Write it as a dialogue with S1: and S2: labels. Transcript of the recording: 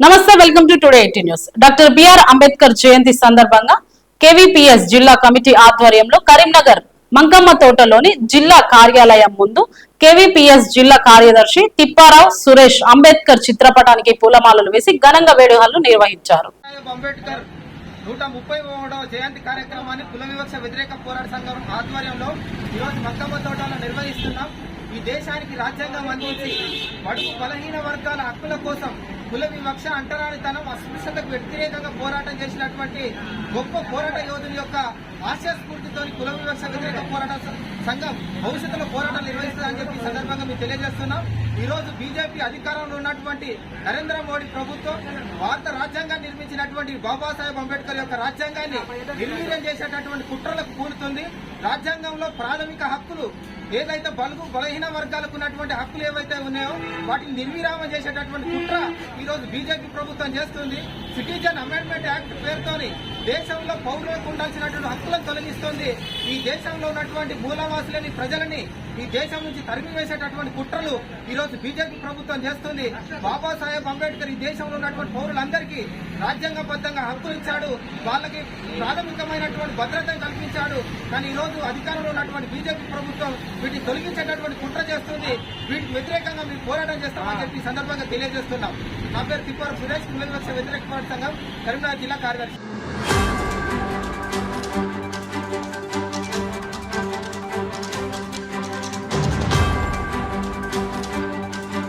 S1: నమస్తే welcome to today eighty news. Doctor BR Ambedkar Jayanti సందర్భంగా KVPS జిల్లా committee ఆధ్వర్యంలో కరీంనగర్ మంకమ్మ తోటలోని జిల్లా కార్యాలయం ముందు కేవీపీఎస్ జిల్లా కార్యదర్శి తిప్పారావు సురేష్ అంబేద్కర్ చిత్రపటానికి పూలమాలలు వేసి ఘనంగా వేడుకలు నిర్వహించారు.
S2: నూట ముప్పై మూడవ జయంతి కార్యక్రమాన్ని కుల వివక్ష వ్యతిరేక పోరాట సంఘం ఆధ్వర్యంలో ఈరోజు మక్కమ్మ తోటలో నిర్వహిస్తున్నాం. ఈ దేశానికి రాజ్యాంగం అందించి బడుగు బలహీన వర్గాల హక్కుల కోసం కుల వివక్ష అంటరానితనం అస్పృశ్యతకు వ్యతిరేకంగా పోరాటం చేసినటువంటి గొప్ప పోరాట యోధుల యొక్క ఆశయస్ఫూర్తితో కుల వివక్ష వ్యతిరేక పోరాట సంఘం భవిష్యత్తులో పోరాటం నిర్వహిస్తుందని చెప్పి సందర్భంగా మేము తెలియజేస్తున్నాం. ఈ రోజు బీజేపీ అధికారంలో ఉన్నటువంటి నరేంద్ర మోడీ ప్రభుత్వం భారత రాజ్యాంగాన్ని నిర్మించినటువంటి బాబాసాహెబ్ అంబేద్కర్ యొక్క రాజ్యాంగాన్ని నిర్వీర్యం చేసేటటువంటి కుట్రలకు కూలుతుంది. రాజ్యాంగంలో ప్రాథమిక హక్కులు ఏదైతే బలుగు బలహీన వర్గాలకు ఉన్నటువంటి హక్కులు ఏవైతే ఉన్నాయో వాటిని నిర్విరామం చేసేటటువంటి కుట్ర ఈ రోజు బీజేపీ ప్రభుత్వం చేస్తుంది. సిటిజన్ అమెండ్మెంట్ యాక్ట్ పేరుతోని దేశంలో పౌరులకు ఉండాల్సినటువంటి హక్కులను తొలగిస్తుంది. ఈ దేశంలో ఉన్నటువంటి మూలవాసులని ప్రజలని ఈ దేశం నుంచి తరిమి వేసేటటువంటి కుట్రలు ఈ రోజు బీజేపీ ప్రభుత్వం చేస్తుంది. బాబాసాహెబ్ అంబేద్కర్ ఈ దేశంలో ఉన్నటువంటి పౌరులందరికీ రాజ్యాంగబద్ధంగా హక్కులు ఇచ్చాడు. వాళ్ళకి ప్రాథమికమైనటువంటి భద్రతను కల్పించాడు. కానీ ఈ రోజు అధికారంలో ఉన్నటువంటి బీజేపీ ప్రభుత్వం వీటిని తొలగించేటటువంటి కుట్ర చేస్తుంది. వీటికి వ్యతిరేకంగా మీరు పోరాటం చేస్తామని చెప్పి ఈ సందర్భంగా తెలియజేస్తున్నాం. నా పేరు తిప్పారు సురేష్. కుల వ్యతిరేక సంఘం కరీంనగర్ జిల్లా కార్యదర్శి.